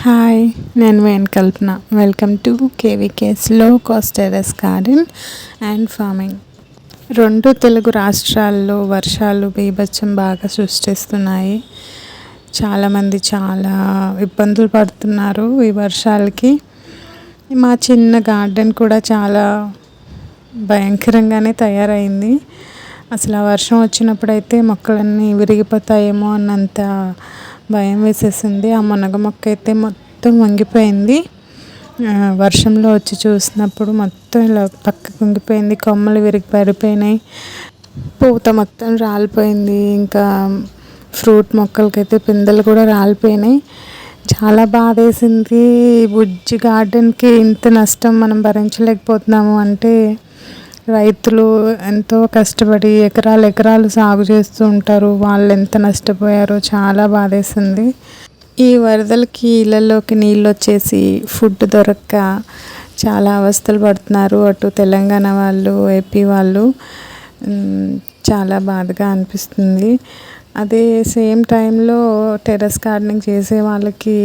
Hi నేను Venu Kalpana. Welcome to కేవీకేస్లో cost terrace garden and farming. రెండు తెలుగు రాష్ట్రాల్లో వర్షాలు బీభత్సం బాగా సృష్టిస్తున్నాయి. చాలామంది చాలా ఇబ్బందులు పడుతున్నారు ఈ వర్షాలకి. మా చిన్న గార్డెన్ కూడా చాలా భయంకరంగానే తయారైంది. అసలు ఆ వర్షం వచ్చినప్పుడైతే మొక్కలన్నీ విరిగిపోతాయేమో అన్నంత భయం వేసేసింది. ఆ మునగ మొక్క అయితే మొత్తం వంగిపోయింది. వర్షంలో వచ్చి చూసినప్పుడు మొత్తం ఇలా పక్కకు వంగిపోయింది. కొమ్మలు విరిగి పడిపోయినాయి. పూత మొత్తం రాలిపోయింది. ఇంకా ఫ్రూట్ మొక్కలకైతే పిందెలు కూడా రాలిపోయినాయి. చాలా బాధ వేసింది బుజ్జి గార్డెన్కి ఇంత నష్టం మనం భరించలేకపోతున్నాము అంటే రైతులు ఎంతో కష్టపడి ఎకరాలు ఎకరాలు సాగు చేస్తూ ఉంటారు. వాళ్ళు ఎంత నష్టపోయారో చాలా బాధేసింది. ఈ వరదలకి ఇళ్ళల్లోకి నీళ్ళు వచ్చేసి ఫుడ్ దొరక్క చాలా అవస్థలు పడుతున్నారు. అటు తెలంగాణ వాళ్ళు ఏపీ వాళ్ళు చాలా బాధగా అనిపిస్తుంది. అదే సేమ్ టైంలో టెర్రస్ గార్డెనింగ్ చేసే వాళ్ళకి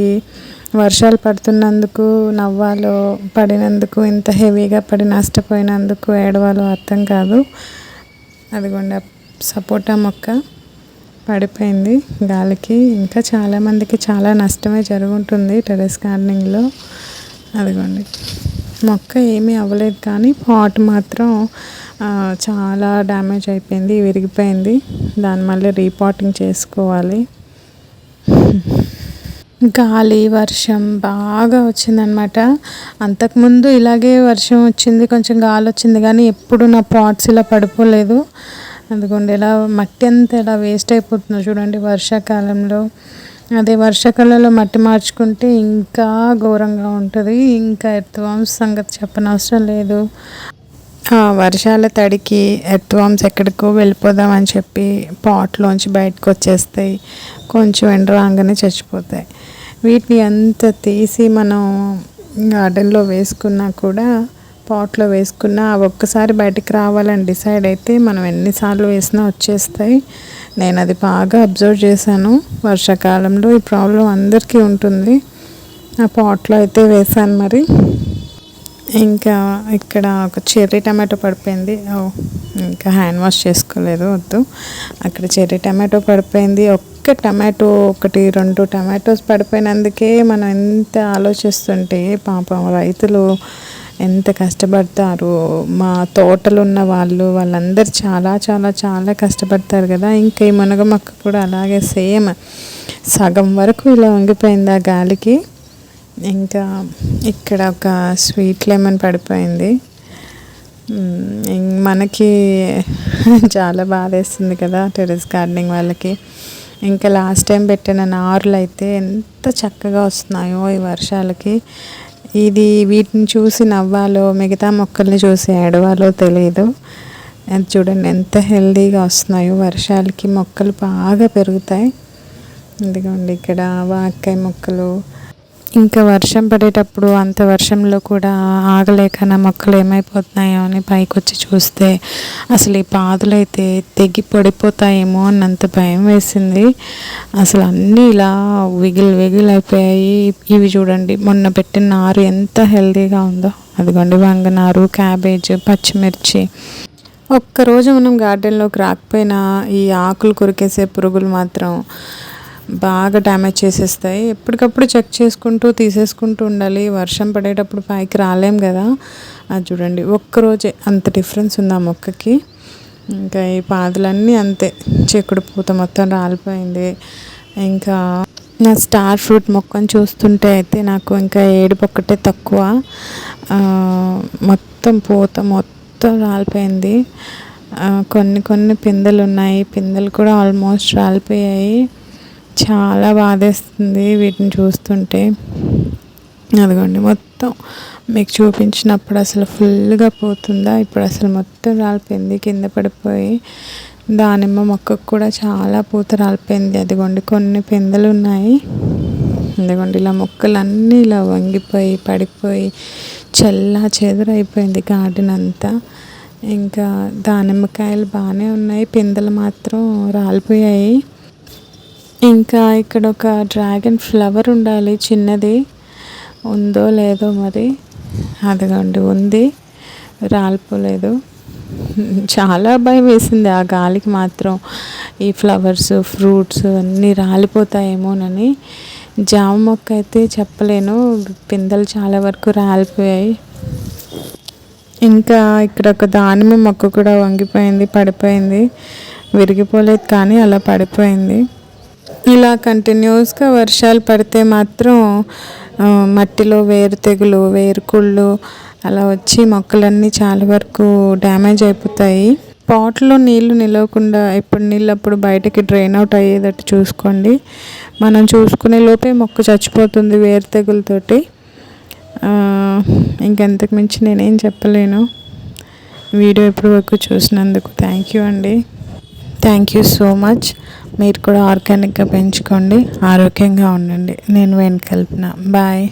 వర్షాలు పడుతున్నందుకు నవ్వాలో పడినందుకు ఇంత హెవీగా పడి నష్టపోయినందుకు ఏడవాలో అర్థం కాదు. అదిగోండి సపోటా మొక్క పడిపోయింది. గాలికి ఇంకా చాలామందికి చాలా నష్టమే జరుగుంటుంది టెరెస్ గార్డెనింగ్లో. అదిగోండి మొక్క ఏమీ అవ్వలేదు కానీ పాట్ మాత్రం చాలా డ్యామేజ్ అయిపోయింది విరిగిపోయింది. దాన్ని మళ్ళీ రీపాటింగ్ చేసుకోవాలి. గాలి వర్షం బాగా వచ్చిందనమాట అంతకుముందు ఇలాగే వర్షం వచ్చింది కొంచెం గాలి వచ్చింది కానీ ఎప్పుడు నా పాట్స్ ఇలా పడిపోలేదు. అందుకోండి ఎలా మట్టి అంతా ఎలా వేస్ట్ అయిపోతుందో చూడండి వర్షాకాలంలో. అదే వర్షాకాలంలో మట్టి మార్చుకుంటే ఇంకా ఘోరంగా ఉంటుంది. ఇంకా ఎర్త్వామ్స్ సంగతి చెప్పనవసరం లేదు. వర్షాల తడికి ఎర్త్వామ్స్ ఎక్కడికో వెళ్ళిపోదామని చెప్పి పాట్లోంచి బయటకు వచ్చేస్తాయి. కొంచెం ఎండ రాగానే చచ్చిపోతాయి. వీటిని అంత తీసి మనం గార్డెన్లో వేసుకున్నా కూడా పాట్లో వేసుకున్నా అవి ఒక్కసారి బయటికి రావాలని డిసైడ్ అయితే మనం ఎన్నిసార్లు వేసినా వచ్చేస్తాయి. నేను అది బాగా అబ్జర్వ్ చేశాను. వర్షాకాలంలో ఈ ప్రాబ్లం అందరికీ ఉంటుంది. ఆ పాట్లో అయితే వేసాను మరి. ఇంకా ఇక్కడ ఒక చెర్రీ టమాటో పడిపోయింది. ఇంకా హ్యాండ్ వాష్ చేసుకోలేదు వద్దు. అక్కడ చెర్రీ టమాటో పడిపోయింది. ఒక్క టమాటో ఒకటి రెండు టమాటోస్ పడిపోయినందుకే మనం ఎంత ఆలోచిస్తుంటే పాపం రైతులు ఎంత కష్టపడతారు. మా తోటలు ఉన్న వాళ్ళు వాళ్ళందరూ చాలా చాలా చాలా కష్టపడతారు కదా. ఇంకా ఈ మునగ మొక్క కూడా అలాగే సేమ్. సగం వరకు ఇలా వంగిపోయింది ఆ గాలికి. ఇంకా ఇక్కడ ఒక స్వీట్ లెమన్ పడిపోయింది. మనకి చాలా బాధేస్తుంది కదా టెరెస్ గార్డెనింగ్ వాళ్ళకి. ఇంకా లాస్ట్ టైం పెట్టిన నారులు అయితే ఎంత చక్కగా వస్తున్నాయో ఈ వర్షాలకి. ఇది వీటిని చూసి నవ్వాలో మిగతా మొక్కల్ని చూసి ఏడవాలో తెలియదు అది చూడండి ఎంత హెల్దీగా వస్తున్నాయో వర్షాలకి. మొక్కలు బాగా పెరుగుతాయి. ఇదిగోండి ఇక్కడ వాకాయ మొక్కలు ఇంకా వర్షం పడేటప్పుడు అంత వర్షంలో కూడా ఆగలేక నా మొక్కలు ఏమైపోతున్నాయో అని పైకి వచ్చి చూస్తే అసలు ఈ పాదులు అయితే తెగి పడిపోతాయేమో అన్నంత భయం వేసింది. అసలు అన్నీ ఇలా విగిల్ విగిల్ అయిపోయాయి. ఇవి చూడండి మొన్న పెట్టిన నారు ఎంత హెల్తీగా ఉందో. అదిగోండి వంగనారు క్యాబేజ్ పచ్చిమిర్చి. ఒక్కరోజు మనం గార్డెన్లోకి రాకపోయినా ఈ ఆకులు కొరికేసే పురుగులు మాత్రం బాగా డ్యామేజ్ చేసేస్తాయి. ఎప్పటికప్పుడు చెక్ చేసుకుంటూ తీసేసుకుంటూ ఉండాలి. వర్షం పడేటప్పుడు పైకి రాలేం కదా. అది చూడండి ఒక్కరోజే అంత డిఫరెన్స్ ఉంది ఆ మొక్కకి. ఇంకా ఈ పాదులన్నీ అంతే. చెక్కుడు పూత మొత్తం రాలిపోయింది. ఇంకా నా స్టార్ ఫ్రూట్ మొక్కను చూస్తుంటే అయితే నాకు ఇంకా ఏడుపు ఒక్కటే తక్కువ. మొత్తం పూత మొత్తం రాలిపోయింది. కొన్ని కొన్ని పిందెలు ఉన్నాయి. పిందెలు కూడా ఆల్మోస్ట్ రాలిపోయాయి. చాలా బాధేస్తుంది వీటిని చూస్తుంటే. అదిగోండి మొత్తం మీకు చూపించినప్పుడు అసలు ఫుల్గా పోతుందా? ఇప్పుడు అసలు మొత్తం రాలిపోయింది కింద పడిపోయి. దానిమ్మ మొక్కకు కూడా చాలా పూత రాలిపోయింది. అదిగోండి కొన్ని పిందెలు ఉన్నాయి అదిగోండి ఇలా మొక్కలన్నీ ఇలా వంగిపోయి పడిపోయి చల్లా చెదరైపోయింది గార్డెన్ అంతా. ఇంకా దానిమ్మకాయలు బాగానే ఉన్నాయి పిందెలు మాత్రం రాలిపోయాయి. ఇంకా ఇక్కడ ఒక డ్రాగన్ ఫ్లవర్ ఉండాలి. చిన్నది ఉందో లేదో మరి అదిగోండి ఉంది. రాలిపోలేదు చాలా భయం వేసింది ఆ గాలికి మాత్రం. ఈ ఫ్లవర్స్ ఫ్రూట్స్ అన్నీ రాలిపోతాయేమోనని జామ మొక్క అయితే చెప్పలేను. పిందెలు చాలా వరకు రాలిపోయాయి. ఇంకా ఇక్కడ ఒక దానిమ్మ మొక్క కూడా వంగిపోయింది పడిపోయింది. విరిగిపోలేదు కానీ అలా పడిపోయింది. ఇలా కంటిన్యూస్గా వర్షాలు పడితే మాత్రం మట్టిలో వేరు తెగులు వేరుకుళ్ళు అలా వచ్చి మొక్కలన్నీ చాలా వరకు డ్యామేజ్ అయిపోతాయి. పాట్లో నీళ్ళు నిలవకుండా ఎప్పుడు నీళ్ళు అప్పుడు బయటకి డ్రైన్ అవుట్ అయ్యేటట్టు చూసుకోండి. మనం చూసుకునే లోపే మొక్క చచ్చిపోతుంది వేరు తెగులతోటి. ఇంకెంతకు మించి నేనేం చెప్పలేను. వీడియో ఇప్పటి వరకు చూసినందుకు థ్యాంక్ యూ అండి. థ్యాంక్ యూ సో మచ్ మీరు కూడా ఆర్గానిక్గా పెంచుకోండి. ఆరోగ్యంగా ఉండండి. నేను వెనుకల్పిన బాయ్